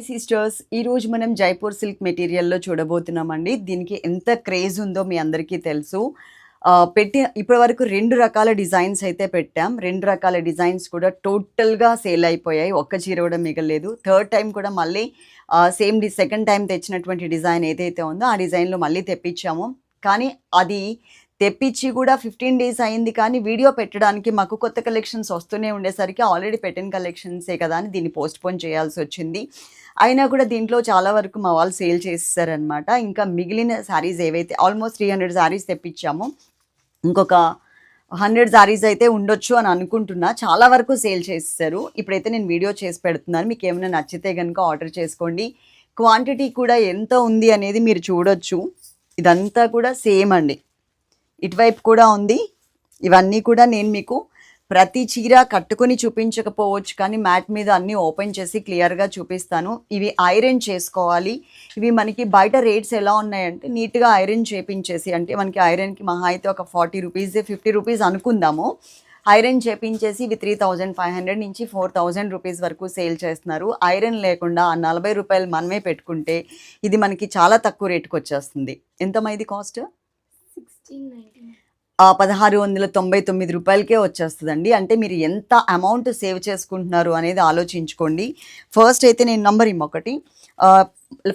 Hi sisters ఈరోజు మనం Jaipur silk మెటీరియల్లో చూడబోతున్నామండి. దీనికి ఎంత క్రేజ్ ఉందో మీ అందరికీ తెలుసు. పెట్టి ఇప్పటి వరకు రెండు రకాల డిజైన్స్ అయితే పెట్టాం. రెండు రకాల డిజైన్స్ కూడా టోటల్గా సేల్ అయిపోయాయి. ఒక్క చీర కూడా మిగలేదు. థర్డ్ టైం కూడా మళ్ళీ సేమ్ డి సెకండ్ టైం తెచ్చినటువంటి డిజైన్ ఏదైతే ఉందో ఆ డిజైన్లో మళ్ళీ తెప్పించాము. కానీ అది తెప్పించి కూడా ఫిఫ్టీన్ డేస్ అయింది. కానీ వీడియో పెట్టడానికి మాకు కొత్త కలెక్షన్స్ వస్తూనే ఉండేసరికి ఆల్రెడీ పెట్టిన కలెక్షన్సే కదా అని దీన్ని పోస్ట్పోన్ చేయాల్సి వచ్చింది. అయినా కూడా దీంట్లో చాలా వరకు మా వాళ్ళు సేల్ చేస్తారనమాట ఇంకా మిగిలిన శారీస్ ఏవైతే ఆల్మోస్ట్ త్రీ హండ్రెడ్ శారీస్ తెప్పించాము. ఇంకొక హండ్రెడ్ శారీస్ అయితే ఉండొచ్చు అని అనుకుంటున్నా. చాలా వరకు సేల్ చేస్తారు. ఇప్పుడైతే నేను వీడియో చేసి పెడుతున్నాను. మీకు ఏమైనా నచ్చితే కనుక ఆర్డర్ చేసుకోండి. క్వాంటిటీ కూడా ఎంత ఉంది అనేది మీరు చూడొచ్చు. ఇదంతా కూడా సేమ్ అండి. ఇటువైపు కూడా ఉంది. ఇవన్నీ కూడా నేను మీకు ప్రతి చీర కట్టుకుని చూపించకపోవచ్చు కానీ మ్యాట్ మీద అన్నీ ఓపెన్ చేసి క్లియర్గా చూపిస్తాను. ఇవి ఐరన్ చేసుకోవాలి. ఇవి మనకి బయట రేట్స్ ఎలా ఉన్నాయంటే నీట్గా ఐరన్ చేపించేసి అంటే మనకి ఐరన్కి మహా అయితే ఒక ఫార్టీ రూపీస్ ఫిఫ్టీ రూపీస్ అనుకుందాము. ఐరన్ చేపించేసి ఇవి త్రీ థౌజండ్ ఫైవ్ హండ్రెడ్ నుంచి ఫోర్ థౌజండ్ రూపీస్ వరకు సేల్ చేస్తున్నారు. ఐరన్ లేకుండా ఆ నలభై రూపాయలు మనమే పెట్టుకుంటే ఇది మనకి చాలా తక్కువ రేటుకి వచ్చేస్తుంది ఎంతమ్మా ఇది కాస్ట్? సిక్స్టీన్ నైన్టీన్ పదహారు వందల తొంభై తొమ్మిది రూపాయలకే వచ్చేస్తుందండి. అంటే మీరు ఎంత అమౌంట్ సేవ్ చేసుకుంటున్నారు అనేది ఆలోచించుకోండి. ఫస్ట్ అయితే నేను నంబర్ ఇమ్మొకటి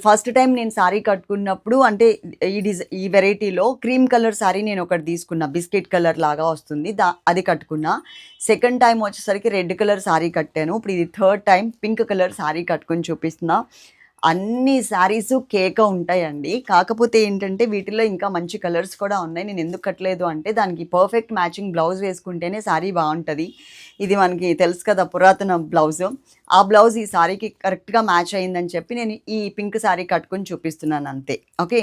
ఫస్ట్ టైం నేను శారీ కట్టుకున్నప్పుడు అంటే ఈ డిజ ఈ వెరైటీలో క్రీమ్ కలర్ శారీ నేను ఒకటి తీసుకున్నా. బిస్కెట్ కలర్ లాగా వస్తుంది. దా అది కట్టుకున్నా. సెకండ్ టైం వచ్చేసరికి రెడ్ కలర్ శారీ కట్టాను. ఇప్పుడు ఇది third time pink colour sari కట్టుకొని చూపిస్తున్నా. అన్ని శారీస్ కేక ఉంటాయండి. కాకపోతే ఏంటంటే వీటిలో ఇంకా మంచి కలర్స్ కూడా ఉన్నాయి. నేను ఎందుకు కట్టలేదు అంటే దానికి పర్ఫెక్ట్ మ్యాచింగ్ బ్లౌజ్ వేసుకుంటేనే శారీ బాగుంటుంది. ఇది మనకి తెలుసు కదా పురాతన బ్లౌజ్ ఆ బ్లౌజ్ ఈ శారీకి కరెక్ట్గా మ్యాచ్ అయిందని చెప్పి నేను ఈ పింక్ శారీ కట్టుకొని చూపిస్తున్నాను అంతే. ఓకే?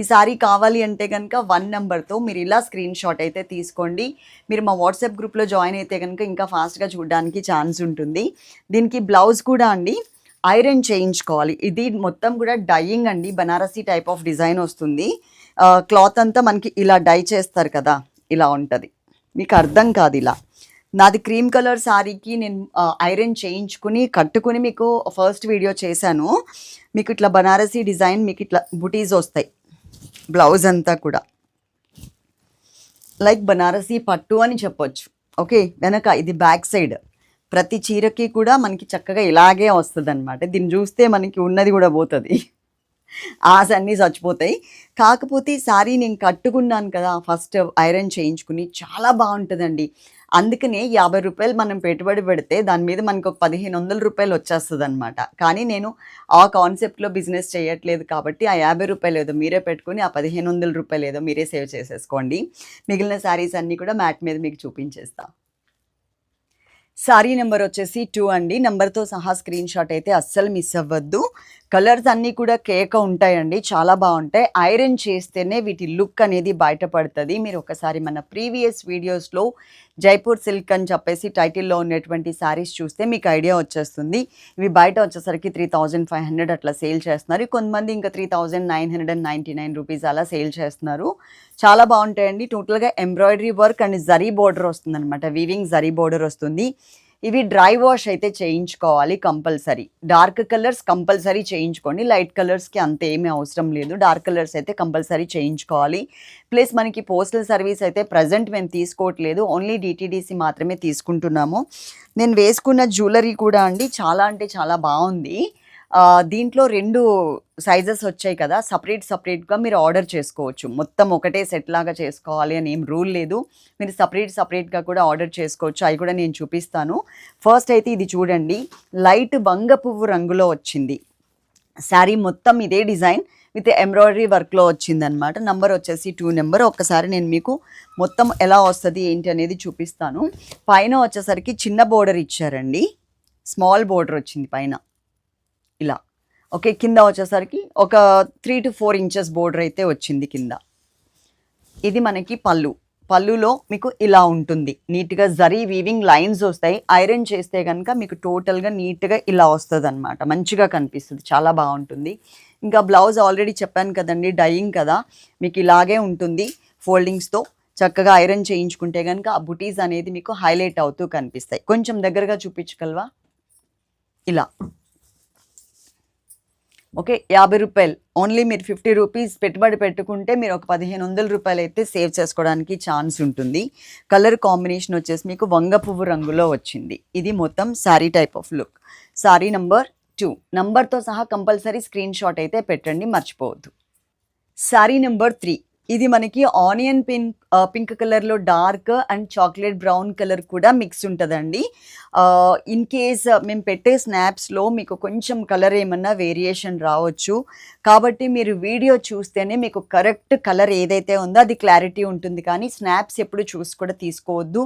ఈ శారీ కావాలి అంటే కనుక వన్ నెంబర్తో మీరు ఇలా స్క్రీన్ షాట్ అయితే తీసుకోండి. మీరు మా వాట్సాప్ గ్రూప్లో జాయిన్ అయితే కనుక ఇంకా ఫాస్ట్గా చూడడానికి ఛాన్స్ ఉంటుంది. దీనికి బ్లౌజ్ కూడా అండి. ఐరన్ చేయించుకోవాలి. ఇది మొత్తం కూడా డైయింగ్ అండి. బనారసీ టైప్ ఆఫ్ డిజైన్ వస్తుంది. క్లాత్ అంతా మనకి ఇలా డై చేస్తారు కదా ఇలా ఉంటుంది. మీకు అర్థం కాదు ఇలా. నాది క్రీమ్ కలర్ శారీకి నేను ఐరన్ చేయించుకుని కట్టుకుని మీకు ఫస్ట్ వీడియో చేశాను. మీకు ఇట్లా బనారసీ డిజైన్ మీకు ఇట్లా బుటీస్ వస్తాయి. బ్లౌజ్ అంతా కూడా. లైక్ బనారసీ పట్టు అని చెప్పొచ్చు. ఓకే వెనక ఇది బ్యాక్ సైడ్. ప్రతి చీరకి కూడా మనకి చక్కగా ఇలాగే వస్తుంది అనమాట దీన్ని చూస్తే మనకి ఉన్నది కూడా పోతుంది. ఆశ అన్నీ చచ్చిపోతాయి. కాకపోతే సారీ శారీ నేను కట్టుకున్నాను కదా ఫస్ట్ ఐరన్ చేయించుకుని చాలా బాగుంటుందండి. అందుకనే యాభై రూపాయలు మనం పెట్టుబడి పెడితే దాని మీద మనకు ఒక పదిహేను వందల రూపాయలు వచ్చేస్తుంది అనమాట కానీ నేను ఆ కాన్సెప్ట్లో బిజినెస్ చేయట్లేదు కాబట్టి ఆ యాభై రూపాయలు ఏదో మీరే పెట్టుకుని ఆ పదిహేను వందల రూపాయలు ఏదో మీరే సేవ్ చేసేసుకోండి. మిగిలిన శారీస్ అన్నీ కూడా మ్యాట్ మీద మీకు చూపించేస్తాను సారీ నెంబర్ వచ్చేసి టూ అండి. నెంబర్తో సహా స్క్రీన్ షాట్ అయితే అస్సలు మిస్ అవ్వద్దు. కలర్స్ అన్నీ కూడా కేక ఉంటాయండి. చాలా బాగుంటాయి. ఐరన్ చేస్తేనే వీటి లుక్ అనేది బయటపడుతుంది. మీరు ఒకసారి మన ప్రీవియస్ వీడియోస్లో జైపూర్ సిల్క్ అని చెప్పేసి టైటిల్లో ఉన్నటువంటి శారీస్ చూస్తే మీకు ఐడియా వచ్చేస్తుంది. ఇవి బయట వచ్చేసరికి త్రీ థౌజండ్ ఫైవ్ హండ్రెడ్ అట్లా సేల్ చేస్తున్నారు. కొంతమంది ఇంకా three thousand nine hundred and ninety nine rupees అలా సేల్ చేస్తున్నారు. చాలా బాగుంటాయండి. టోటల్గా embroidery work and zari border వస్తుంది అనమాట వీవింగ్ జరీ బోర్డర్ వస్తుంది. ఇవి డ్రై వాష్ అయితే చేయించుకోవాలి కంపల్సరీ. డార్క్ కలర్స్ కంపల్సరీ చేయించుకోండి. లైట్ కలర్స్కి అంత ఏమీ అవసరం లేదు. డార్క్ కలర్స్ అయితే కంపల్సరీ చేయించుకోవాలి. ప్లస్ మనకి పోస్టల్ సర్వీస్ అయితే ప్రజెంట్ మేము తీసుకోవట్లేదు. ఓన్లీ డిటీడీసీ మాత్రమే తీసుకుంటున్నాము. నేను వేసుకున్న జ్యువెలరీ కూడా అండి. చాలా అంటే చాలా బాగుంది. దీంట్లో రెండు సైజెస్ వచ్చాయి కదా. సపరేట్ సపరేట్గా మీరు ఆర్డర్ చేసుకోవచ్చు. మొత్తం ఒకటే సెట్ లాగా చేసుకోవాలి అని ఏం రూల్ లేదు. మీరు సపరేట్ సపరేట్గా కూడా ఆర్డర్ చేసుకోవచ్చు. అవి కూడా నేను చూపిస్తాను. ఫస్ట్ అయితే ఇది చూడండి. లైట్ బంగ పువ్వు రంగులో వచ్చింది. శారీ మొత్తం ఇదే డిజైన్ విత్ ఎంబ్రాయిడరీ వర్క్లో వచ్చిందనమాట నంబర్ వచ్చేసి టూ నెంబర్ ఒక్కసారి నేను మీకు మొత్తం ఎలా వస్తుంది ఏంటి అనేది చూపిస్తాను. పైన వచ్చేసరికి చిన్న బోర్డర్ ఇచ్చారండి. స్మాల్ బోర్డర్ వచ్చింది పైన. ఇలా. ఓకే కింద వచ్చేసరికి ఒక three to four inches border అయితే వచ్చింది కింద. ఇది మనకి పళ్ళు. పళ్ళులో మీకు ఇలా ఉంటుంది. నీట్గా జరీ వీవింగ్ లైన్స్ వస్తాయి. ఐరన్ చేస్తే కనుక మీకు టోటల్గా నీట్గా ఇలా వస్తుంది అనమాట మంచిగా కనిపిస్తుంది. చాలా బాగుంటుంది. ఇంకా బ్లౌజ్ ఆల్రెడీ చెప్పాను కదండి డైయింగ్ కదా. మీకు ఇలాగే ఉంటుంది ఫోల్డింగ్స్తో చక్కగా ఐరన్ చేయించుకుంటే కనుక ఆ బుటీస్ అనేది మీకు హైలైట్ అవుతూ కనిపిస్తాయి. కొంచెం దగ్గరగా చూపించగలవా? ఇలా. ఓకే యాభై రూపాయలు. ఓన్లీ మీరు ఫిఫ్టీ రూపీస్ పెట్టుబడి పెట్టుకుంటే మీరు ఒక పదిహేను వందల రూపాయలు అయితే సేవ్ చేసుకోవడానికి ఛాన్స్ ఉంటుంది. కలర్ కాంబినేషన్ వచ్చేసి మీకు వంగ పువ్వు రంగులో వచ్చింది. ఇది మొత్తం sari type of look. Sari number two. నంబర్తో సహా కంపల్సరీ స్క్రీన్ షాట్ అయితే పెట్టండి మర్చిపోవద్దు. Sari number three. ఇది మనకి ఆనియన్ పింక్ పింక్ కలర్లో dark and chocolate brown colour కూడా మిక్స్ ఉంటుందండి. ఇన్ కేస్ మేము పెట్టే స్నాప్స్లో మీకు కొంచెం కలర్ ఏమన్నా వేరియేషన్ రావచ్చు. కాబట్టి మీరు వీడియో చూస్తేనే మీకు కరెక్ట్ కలర్ ఏదైతే ఉందో అది క్లారిటీ ఉంటుంది. కానీ స్నాప్స్ ఎప్పుడు చూసి కూడా తీసుకోవద్దు.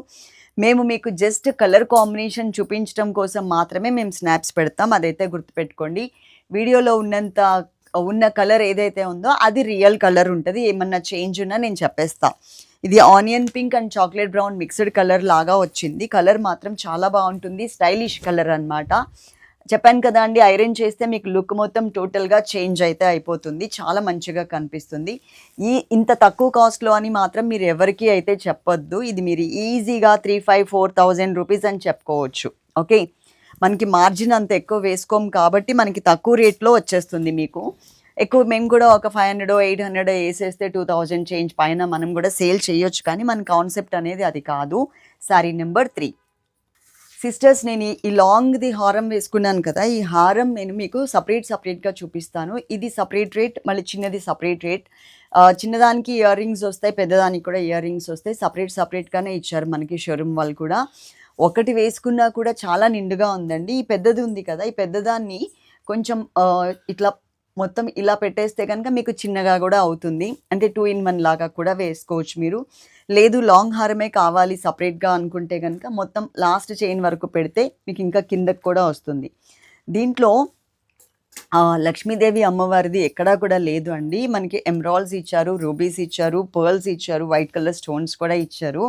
మేము మీకు జస్ట్ కలర్ కాంబినేషన్ చూపించడం కోసం మాత్రమే మేము స్నాప్స్ పెడతాం. అదైతే గుర్తుపెట్టుకోండి. వీడియోలో ఉన్నంత ఉన్న కలర్ ఏదైతే ఉందో అది రియల్ కలర్ ఉంటుంది. ఏమన్నా చేంజ్ ఉన్నా నేను చెప్పేస్తా. ఇది onion pink and chocolate brown mixed colour లాగా వచ్చింది. కలర్ మాత్రం చాలా బాగుంటుంది. స్టైలిష్ కలర్ అనమాట చెప్పాను కదా అండి ఐరన్ చేస్తే మీకు లుక్ మొత్తం టోటల్గా చేంజ్ అయితే అయిపోతుంది. చాలా మంచిగా కనిపిస్తుంది. ఈ ఇంత తక్కువ కాస్ట్లో అని మాత్రం మీరు ఎవరికీ అయితే చెప్పొద్దు. ఇది మీరు ఈజీగా three five four thousand rupees అని చెప్పుకోవచ్చు. ఓకే? మనకి మార్జిన్ అంత ఎక్కువ వేసుకోం కాబట్టి మనకి తక్కువ రేట్లో వచ్చేస్తుంది మీకు. ఎక్కువ మేము కూడా ఒక ఫైవ్ హండ్రెడ్ ఎయిట్ హండ్రెడ్ వేసేస్తే టూ థౌజండ్ చేంజ్ పైన మనం కూడా సేల్ చేయొచ్చు కానీ మన కాన్సెప్ట్ అనేది అది కాదు. శారీ నెంబర్ త్రీ సిస్టర్స్ నేను ఈ- లాంగ్ లాంగ్ది హారం వేసుకున్నాను కదా ఈ హారం నేను మీకు సపరేట్ సపరేట్గా చూపిస్తాను. ఇది సపరేట్ రేట్ మళ్ళీ చిన్నది సపరేట్ రేట్ చిన్నదానికి ఇయర్ రింగ్స్ వస్తాయి పెద్దదానికి కూడా ఇయర్ రింగ్స్ వస్తాయి సపరేట్ సపరేట్గానే ఇచ్చారు మనకి షోరూమ్ వాళ్ళు కూడా. ఒకటి వేసుకున్నా కూడా చాలా నిండుగా ఉందండి. ఈ పెద్దది ఉంది కదా ఈ పెద్దదాన్ని కొంచెం ఇట్లా మొత్తం ఇలా పెట్టేస్తే కనుక మీకు చిన్నగా కూడా అవుతుంది. అంటే టూ ఇన్ వన్ లాగా కూడా వేసుకోవచ్చు మీరు. లేదు లాంగ్ హారమే కావాలి సపరేట్గా అనుకుంటే కనుక మొత్తం లాస్ట్ చైన్ వరకు పెడితే మీకు ఇంకా కిందకి కూడా వస్తుంది. దీంట్లో లక్ష్మీదేవి అమ్మవారిది ఎక్కడా కూడా లేదు అండి. మనకి ఎమ్రాల్స్ ఇచ్చారు రూబీస్ ఇచ్చారు పర్ల్స్ ఇచ్చారు వైట్ కలర్ స్టోన్స్ కూడా ఇచ్చారు.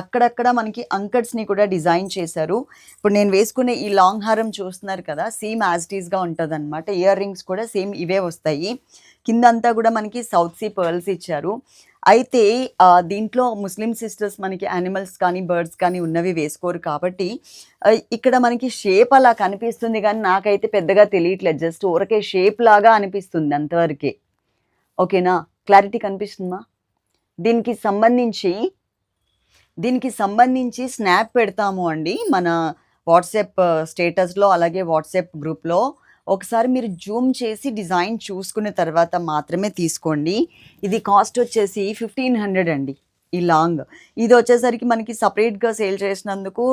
అక్కడక్కడ మనకి అంకట్స్ని కూడా డిజైన్ చేశారు. ఇప్పుడు నేను వేసుకునే ఈ లాంగ్ హారం చూస్తున్నారు కదా సేమ్ యాజ్ ఉంటుంది అనమాట ఇయర్ రింగ్స్ కూడా సేమ్ ఇవే వస్తాయి. కిందంతా కూడా మనకి సౌత్ సీ పర్ల్స్ ఇచ్చారు. అయితే దీంట్లో ముస్లిం సిస్టర్స్ మనకి యానిమల్స్ కానీ బర్డ్స్ కానీ ఉన్నవి వేసుకోరు కాబట్టి ఇక్కడ మనకి షేప్ అలా కనిపిస్తుంది కానీ నాకైతే పెద్దగా తెలియట్లేదు. జస్ట్ ఊరకే షేప్ లాగా అనిపిస్తుంది అంతవరకే. ఓకేనా క్లారిటీ కనిపిస్తుందా? దీనికి సంబంధించి దీనికి సంబంధించి స్నాప్ పెడతాము అండి మన వాట్సాప్ స్టేటస్లో అలాగే వాట్సాప్ గ్రూప్లో ఒకసారి మీరు జూమ్ చేసి డిజైన్ చూసుకున్న తర్వాత మాత్రమే తీసుకోండి. ఇది కాస్ట్ వచ్చేసి ఫిఫ్టీన్ హండ్రెడ్ అండి ఈ లాంగ్. ఇది వచ్చేసరికి మనకి సపరేట్గా సేల్ చేసినందుకు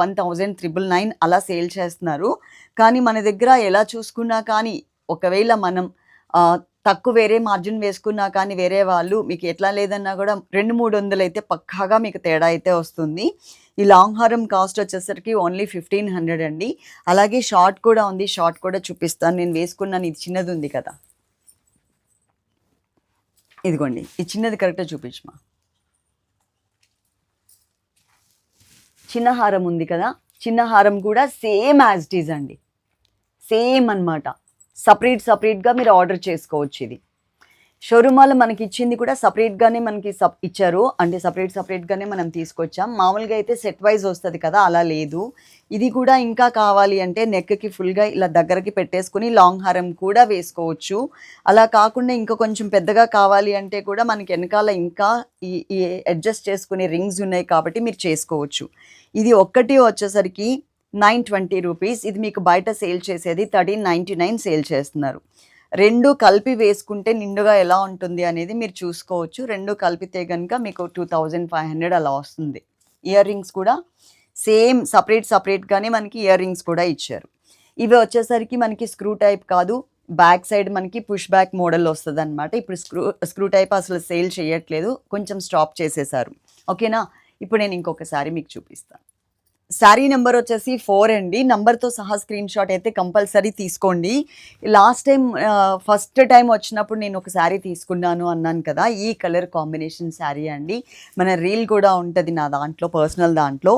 వన్ థౌజండ్ త్రిబుల్ నైన్ అలా సేల్ చేస్తున్నారు. కానీ మన దగ్గర ఎలా చూసుకున్నా కానీ ఒకవేళ మనం తక్కువ వేరే మార్జిన్ వేసుకున్నా కానీ వేరే వాళ్ళు మీకు ఎట్లా లేదన్నా కూడా రెండు మూడు వందలు అయితే పక్కాగా మీకు తేడా అయితే వస్తుంది. ఈ లాంగ్ హారం కాస్ట్ వచ్చేసరికి ఓన్లీ ఫిఫ్టీన్ హండ్రెడ్ అండి. అలాగే షార్ట్ కూడా ఉంది. షార్ట్ కూడా చూపిస్తాను. నేను వేసుకున్నాను. ఇది చిన్నది ఉంది కదా. ఇదిగోండి. ఈ చిన్నది కరెక్ట్గా చూపించమా చిన్న హారం ఉంది కదా. చిన్న హారం కూడా సేమ్ యాజ్ ఇట్ ఈజ్ అండి. సేమ్ అన్నమాట. సపరేట్ సపరేట్గా మీరు ఆర్డర్ చేసుకోవచ్చు ఇది. షోరూమ్ వాళ్ళు మనకి ఇచ్చింది కూడా సపరేట్గానే మనకి సప్ ఇచ్చారు. అంటే సపరేట్ సపరేట్గానే మనం తీసుకొచ్చాం. మామూలుగా అయితే సెట్ వైజ్ వస్తుంది కదా అలా లేదు. ఇది కూడా ఇంకా కావాలి అంటే నెక్కి ఫుల్గా ఇలా దగ్గరకి పెట్టేసుకుని లాంగ్ హారం కూడా వేసుకోవచ్చు. అలా కాకుండా ఇంకా కొంచెం పెద్దగా కావాలి అంటే కూడా మనకి వెనకాల ఇంకా ఈ అడ్జస్ట్ చేసుకునే రింగ్స్ ఉన్నాయి కాబట్టి మీరు చేసుకోవచ్చు. ఇది ఒక్కటి వచ్చేసరికి నైన్ ట్వంటీ రూపీస్. ఇది మీకు బయట సేల్ చేసేది థర్టీన్ నైంటీ నైన్ సేల్ చేస్తున్నారు. రెండు కలిపి వేసుకుంటే నిండుగా ఎలా ఉంటుంది అనేది మీరు చూసుకోవచ్చు. రెండు కలిపితే కనుక మీకు టూ థౌజండ్ ఫైవ్ హండ్రెడ్ అలా వస్తుంది. ఇయర్ రింగ్స్ కూడా సేమ్ సపరేట్ సపరేట్గానే మనకి ఇయర్ రింగ్స్ కూడా ఇచ్చారు. ఇవి వచ్చేసరికి మనకి స్క్రూ టైప్ కాదు. బ్యాక్ సైడ్ మనకి పుష్ బ్యాక్ మోడల్ వస్తుంది అనమాట ఇప్పుడు స్క్రూ స్క్రూ టైప్ అసలు సేల్ చేయట్లేదు. కొంచెం స్టాప్ చేసేసారు. ఓకేనా ఇప్పుడు నేను ఇంకొకసారి మీకు చూపిస్తాను. శారీ నెంబర్ వచ్చేసి ఫోర్ అండి. నంబర్తో సహా స్క్రీన్ షాట్ అయితే కంపల్సరీ తీసుకోండి. లాస్ట్ టైం ఫస్ట్ టైం వచ్చినప్పుడు నేను ఒక శారీ తీసుకున్నాను అన్నాను కదా ఈ కలర్ కాంబినేషన్ శారీ అండి. మన రీల్ కూడా ఉంటుంది నా దాంట్లో పర్సనల్ దాంట్లో.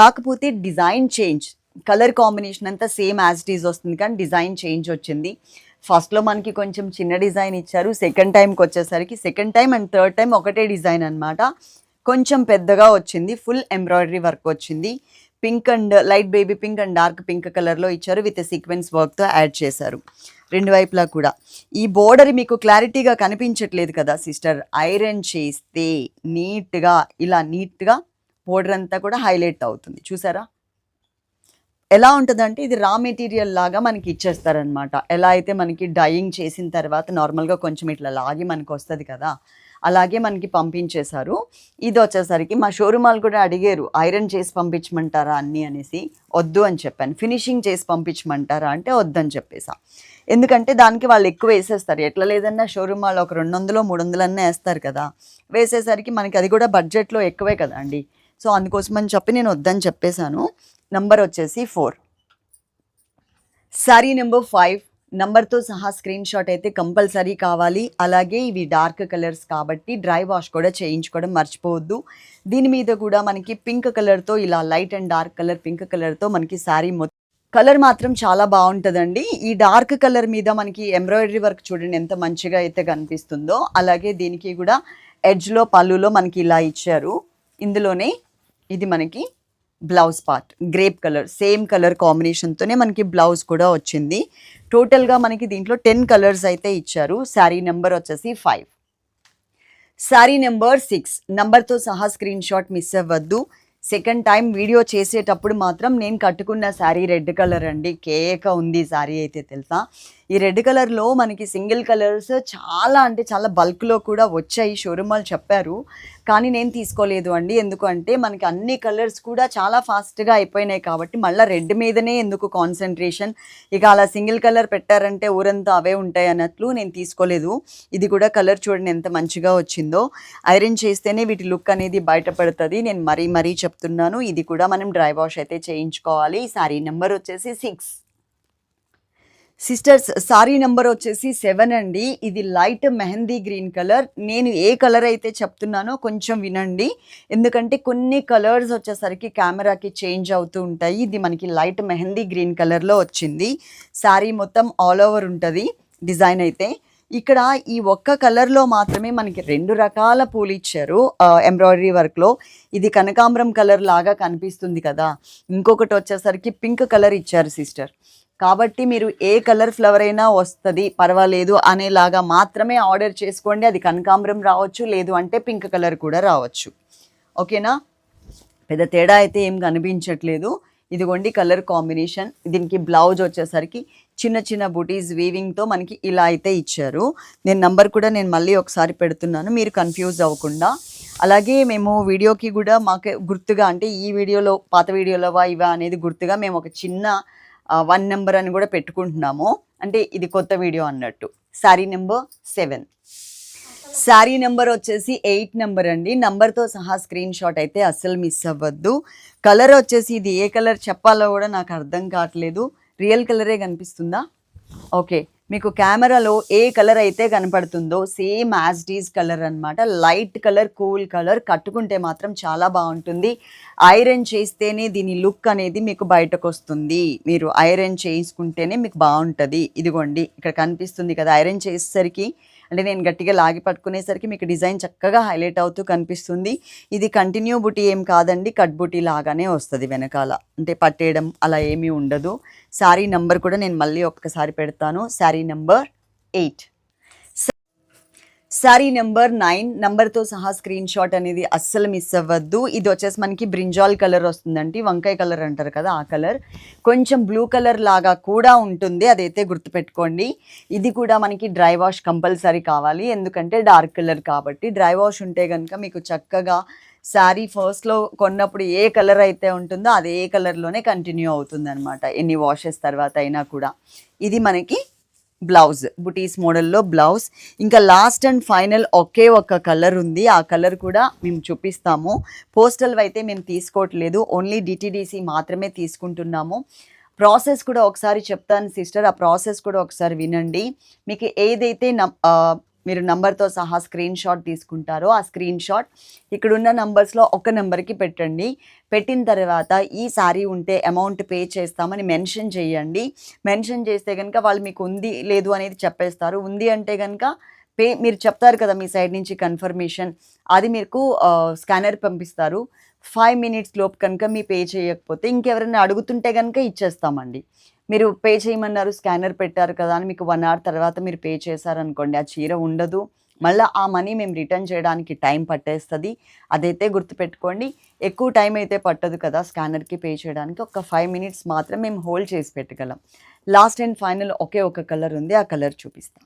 కాకపోతే డిజైన్ చేంజ్ కలర్ కాంబినేషన్ అంతా సేమ్ యాజ్ ఇట్ ఈజ్ వస్తుంది కానీ డిజైన్ చేంజ్ వచ్చింది. ఫస్ట్లో మనకి కొంచెం చిన్న డిజైన్ ఇచ్చారు సెకండ్ టైంకి వచ్చేసరికి second time and third time ఒకటే డిజైన్ అన్నమాట. కొంచెం పెద్దగా వచ్చింది ఫుల్ ఎంబ్రాయిడరీ వర్క్ వచ్చింది. Pink and light baby pink and dark pink కలర్లో ఇచ్చారు విత్ సీక్వెన్స్ వర్క్తో యాడ్ చేశారు. రెండు వైపులా కూడా. ఈ బోర్డర్ మీకు క్లారిటీగా కనిపించట్లేదు కదా సిస్టర్. ఐరన్ చేస్తే నీట్గా ఇలా నీట్గా బోర్డర్ అంతా కూడా హైలైట్ అవుతుంది. చూసారా? ఎలా ఉంటుందంటే ఇది రా మెటీరియల్ లాగా మనకి ఇచ్చేస్తారనమాట ఎలా అయితే మనకి డయింగ్ చేసిన తర్వాత నార్మల్గా కొంచెం ఇట్లా లాగి మనకు వస్తుంది కదా అలాగే మనకి పంపించేశారు. ఇది వచ్చేసరికి మా షోరూమ్ వాళ్ళు కూడా అడిగారు ఐరన్ చేసి పంపించమంటారా అన్నీ? అనేసి. వద్దు అని చెప్పాను. ఫినిషింగ్ చేసి పంపించమంటారా? అంటే వద్దని చెప్పేసా. ఎందుకంటే దానికి వాళ్ళు ఎక్కువ వేసేస్తారు. ఎట్లా లేదన్నా షోరూమ్ వాళ్ళు ఒక రెండు వందలు మూడు వందలన్నా వేస్తారు కదా. వేసేసరికి మనకి అది కూడా బడ్జెట్లో ఎక్కువే కదా అండి. సో అందుకోసం అని చెప్పి నేను వద్దని చెప్పేశాను. నంబర్ వచ్చేసి ఫోర్ సారీ నెంబర్ ఫైవ్ నంబర్తో సహా స్క్రీన్ షాట్ అయితే కంపల్సరీ కావాలి. అలాగే ఇవి డార్క్ కలర్స్ కాబట్టి డ్రై వాష్ కూడా చేయించుకోవడం మర్చిపోవద్దు. దీని మీద కూడా మనకి పింక్ కలర్తో ఇలా light and dark colour pink కలర్తో మనకి శారీ మొత్తం కలర్ మాత్రం చాలా బాగుంటుందండి. ఈ డార్క్ కలర్ మీద మనకి ఎంబ్రాయిడరీ వర్క్ చూడండి ఎంత మంచిగా అయితే కనిపిస్తుందో. అలాగే దీనికి కూడా ఎడ్జ్లో పళ్ళులో మనకి ఇలా ఇచ్చారు. ఇందులోనే ఇది మనకి blouse part grape colour same colour కాంబినేషన్తోనే మనకి బ్లౌజ్ కూడా వచ్చింది. టోటల్గా మనకి దీంట్లో టెన్ కలర్స్ అయితే ఇచ్చారు. శారీ నెంబర్ వచ్చేసి ఫైవ్. Sari number six. నంబర్తో సహా స్క్రీన్ షాట్ మిస్ అవ్వద్దు. సెకండ్ టైం వీడియో చేసేటప్పుడు మాత్రం నేను కట్టుకున్న శారీ రెడ్ కలర్ అండి. కేక ఉంది శారీ అయితే తెలుసా? ఈ రెడ్ కలర్లో మనకి సింగిల్ కలర్స్ చాలా అంటే చాలా బల్క్లో కూడా వచ్చాయి. షోరూమ్ వాళ్ళు చెప్పారు. కానీ నేను తీసుకోలేదు అండి. ఎందుకంటే మనకి అన్ని కలర్స్ కూడా చాలా ఫాస్ట్గా అయిపోయినాయి కాబట్టి మళ్ళీ రెడ్ మీదనే ఎందుకు కాన్సన్ట్రేషన్? ఇక అలా సింగిల్ కలర్ పెట్టారంటే ఊరంతా అవే ఉంటాయి అన్నట్లు నేను తీసుకోలేదు. ఇది కూడా కలర్ చూడండి ఎంత మంచిగా వచ్చిందో. ఐరన్ చేస్తేనే వీటి లుక్ అనేది బయటపడుతుంది నేను మరీ మరీ చెప్తున్నాను. ఇది కూడా మనం డ్రై వాష్ అయితే చేయించుకోవాలి. సారీ నెంబర్ వచ్చేసి సిక్స్. సిస్టర్స్ సారీ నెంబర్ వచ్చేసి సెవెన్ అండి. ఇది లైట్ మెహందీ గ్రీన్ కలర్. నేను ఏ కలర్ అయితే చెప్తున్నానో కొంచెం వినండి. ఎందుకంటే కొన్ని కలర్స్ వచ్చేసరికి కెమెరాకి చేంజ్ అవుతూ ఉంటాయి. ఇది మనకి లైట్ మెహందీ గ్రీన్ కలర్లో వచ్చింది. శారీ మొత్తం ఆల్ ఓవర్ ఉంటుంది డిజైన్ అయితే. ఇక్కడ ఈ ఒక్క కలర్లో మాత్రమే మనకి రెండు రకాల పూలు ఇచ్చారు ఎంబ్రాయిడరీ వర్క్లో. ఇది కనకాంబరం కలర్ లాగా కనిపిస్తుంది కదా. ఇంకొకటి వచ్చేసరికి పింక్ కలర్ ఇచ్చారు సిస్టర్. కాబట్టి మీరు ఏ కలర్ ఫ్లవర్ అయినా వస్తుంది పర్వాలేదు అనేలాగా మాత్రమే ఆర్డర్ చేసుకోండి. అది కనకాంబరం రావచ్చు లేదు అంటే పింక్ కలర్ కూడా రావచ్చు. ఓకేనా? పెద్ద తేడా అయితే ఏం కనిపించట్లేదు. ఇదిగోండి కలర్ కాంబినేషన్. దీనికి బ్లౌజ్ వచ్చేసరికి చిన్న చిన్న బుటీస్ వీవింగ్తో మనకి ఇలా అయితే ఇచ్చారు. నేను నంబర్ కూడా నేను మళ్ళీ ఒకసారి పెడుతున్నాను మీరు కన్ఫ్యూజ్ అవ్వకుండా. అలాగే మేము వీడియోకి కూడా మాకు గుర్తుగా అంటే ఈ వీడియోలో పాత వీడియోలోవా ఇవా అనేది గుర్తుగా మేము ఒక చిన్న వన్ నెంబర్ అని కూడా పెట్టుకుంటున్నాము. అంటే ఇది కొత్త వీడియో అన్నట్టు. Sari number seven sari number వచ్చేసి ఎయిట్ నెంబర్ అండి. నంబర్తో సహా స్క్రీన్ షాట్ అయితే అస్సలు మిస్ అవ్వద్దు. కలర్ వచ్చేసి ఇది ఏ కలర్ చెప్పాలో కూడా నాకు అర్థం కావట్లేదు. రియల్ కలరే కనిపిస్తుందా? ఓకే మీకు కెమెరాలో ఏ కలర్ అయితే కనపడుతుందో సేమ్ యాజ్ డీజ్ కలర్ అన్నమాట. లైట్ కలర్ కూల్ కలర్ కట్టుకుంటే మాత్రం చాలా బాగుంటుంది. ఐరన్ చేస్తేనే దీని లుక్ అనేది మీకు బయటకు వస్తుంది మీరు ఐరన్ చేసుకుంటేనే మీకు బాగుంటుంది. ఇదిగోండి ఇక్కడ కనిపిస్తుంది కదా ఐరన్ చేసేసరికి అంటే నేను గట్టిగా లాగి పట్టుకునేసరికి మీకు డిజైన్ చక్కగా హైలైట్ అవుతూ కనిపిస్తుంది. ఇది కంటిన్యూ బుటీ ఏం కాదండి కట్ బుటీ లాగానే వస్తుంది వెనకాల. అంటే పట్టేయడం అలా ఏమీ ఉండదు. శారీ నంబర్ కూడా నేను మళ్ళీ ఒక్కసారి పెడతాను. Sari number eight. Sari number nine నెంబర్తో సహా స్క్రీన్ షాట్ అనేది అస్సలు మిస్ అవ్వద్దు. ఇది వచ్చేసి మనకి బ్రింజాల్ కలర్ వస్తుందండి. వంకాయ కలర్ అంటారు కదా ఆ కలర్. కొంచెం బ్లూ కలర్ లాగా కూడా ఉంటుంది. అదైతే గుర్తుపెట్టుకోండి. ఇది కూడా మనకి డ్రై వాష్ కంపల్సరీ కావాలి. ఎందుకంటే డార్క్ కలర్ కాబట్టి. డ్రై వాష్ ఉంటే కనుక మీకు చక్కగా శారీ ఫస్ట్లో కొన్నప్పుడు ఏ కలర్ అయితే ఉంటుందో అదే కలర్లోనే కంటిన్యూ అవుతుంది అనమాట ఎన్ని వాషెస్ తర్వాత అయినా కూడా. ఇది మనకి బ్లౌజ్ బుటీస్ మోడల్లో బ్లౌజ్. ఇంకా లాస్ట్ అండ్ ఫైనల్ ఒకే ఒక కలర్ ఉంది. ఆ కలర్ కూడా మేము చూపిస్తాము. పోస్టల్ అయితే మేము తీసుకోవట్లేదు. ఓన్లీ డిటీడీసీ మాత్రమే తీసుకుంటున్నాము. ప్రాసెస్ కూడా ఒకసారి చెప్తాను సిస్టర్. ఆ ప్రాసెస్ కూడా ఒకసారి వినండి. మీకు ఏదైతే మీరు నంబర్తో సహా స్క్రీన్ షాట్ తీసుకుంటారో. ఆ స్క్రీన్ షాట్ ఇక్కడున్న నంబర్స్లో ఒక నెంబర్కి పెట్టండి. పెట్టిన తర్వాత ఈ శారీ ఉంటే అమౌంట్ పే చేస్తామని మెన్షన్ చేయండి. మెన్షన్ చేస్తే కనుక వాళ్ళు మీకు ఉంది లేదు అనేది చెప్పేస్తారు. ఉంది అంటే కనుక పే మీరు చెప్తారు కదా మీ సైడ్ నుంచి కన్ఫర్మేషన్ అది మీకు స్కానర్ పంపిస్తారు. ఫైవ్ మినిట్స్ లోపు కనుక మీ పే చేయకపోతే ఇంకెవరైనా అడుగుతుంటే కనుక ఇచ్చేస్తామండి. మీరు పే చేయమన్నారు స్కానర్ పెట్టారు కదా అని మీకు వన్ అవర్ తర్వాత మీరు పే చేశారనుకోండి ఆ చీర ఉండదు. మళ్ళీ ఆ మనీ మేము రిటర్న్ చేయడానికి టైం పట్టేస్తుంది. అదైతే గుర్తుపెట్టుకోండి ఎక్కువ టైం అయితే పట్టదు కదా స్కానర్కి పే చేయడానికి. ఒక ఫైవ్ మినిట్స్ మాత్రం మేము హోల్డ్ చేసి పెట్టగలం. లాస్ట్ అండ్ ఫైనల్ ఒకే ఒక కలర్ ఉంది ఆ కలర్ చూపిస్తాం.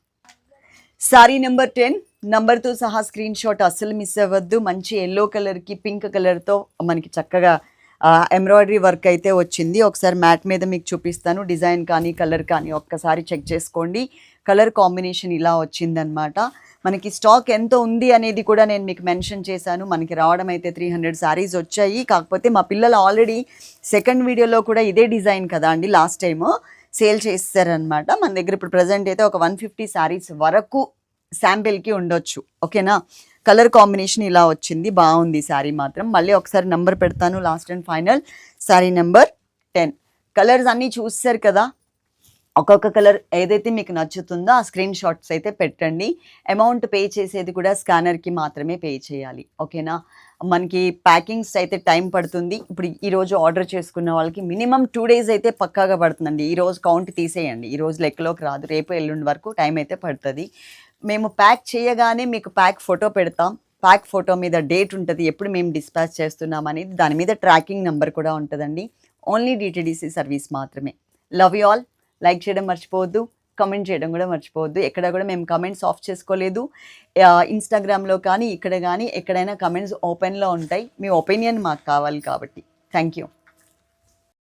సారీ నెంబర్ టెన్ నంబర్తో సహా స్క్రీన్ షాట్ అస్సలు మిస్ అవ్వద్దు. మంచి ఎల్లో కలర్కి పింక్ కలర్తో మనకి చక్కగా ఎంబ్రాయిడరీ వర్క్ అయితే వచ్చింది. ఒకసారి మ్యాట్ మీద మీకు చూపిస్తాను. డిజైన్ కానీ కలర్ కానీ ఒక్కసారి చెక్ చేసుకోండి. కలర్ కాంబినేషన్ ఇలా వచ్చిందనమాట మనకి స్టాక్ ఎంత ఉంది అనేది కూడా నేను మీకు మెన్షన్ చేశాను. మనకి రావడం అయితే త్రీ హండ్రెడ్ శారీస్ వచ్చాయి. కాకపోతే మా పిల్లలు ఆల్రెడీ సెకండ్ వీడియోలో కూడా ఇదే డిజైన్ కదా అండి లాస్ట్ టైము సేల్ చేస్తారనమాట మన దగ్గర ఇప్పుడు ప్రజెంట్ అయితే ఒక వన్ ఫిఫ్టీ శారీస్ వరకు శాంపిల్కి ఉండొచ్చు. ఓకేనా? కలర్ కాంబినేషన్ ఇలా వచ్చింది. బాగుంది శారీ మాత్రం. మళ్ళీ ఒకసారి నెంబర్ పెడతాను. Last and final. Sari number ten. Colours అన్నీ చూసారు కదా. ఒక్కొక్క కలర్ ఏదైతే మీకు నచ్చుతుందో ఆ స్క్రీన్ షాట్స్ అయితే పెట్టండి. అమౌంట్ పే చేసేది కూడా స్కానర్కి మాత్రమే పే చేయాలి. ఓకేనా? మనకి ప్యాకింగ్స్ అయితే టైం పడుతుంది. ఇప్పుడు ఈరోజు ఆర్డర్ చేసుకున్న వాళ్ళకి మినిమం టూ డేస్ అయితే పక్కాగా పడుతుందండి. ఈరోజు కౌంట్ తీసేయండి. ఈ రోజు లెక్కలోకి రాదు. రేపు ఎల్లుండి వరకు టైం అయితే పడుతుంది. మేము ప్యాక్ చేయగానే మీకు ప్యాక్ ఫోటో పెడతాం. ప్యాక్ ఫోటో మీద డేట్ ఉంటుంది. ఎప్పుడు మేము డిస్పాచ్ చేస్తున్నాం అనేది దాని మీద ట్రాకింగ్ నెంబర్ కూడా ఉంటుందండి. ఓన్లీ డిటిడిసి సర్వీస్ మాత్రమే. లవ్ యూ ఆల్ లైక్ చేయడం మర్చిపోవద్దు. కమెంట్ చేయడం కూడా మర్చిపోవద్దు. ఎక్కడ కూడా మేము కమెంట్స్ ఆఫ్ చేసుకోలేదు. ఇన్స్టాగ్రామ్లో కానీ ఇక్కడ కానీ ఎక్కడైనా కమెంట్స్ ఓపెన్లో ఉంటాయి. మీ ఒపీనియన్ మాకు కావాలి కాబట్టి. Thank you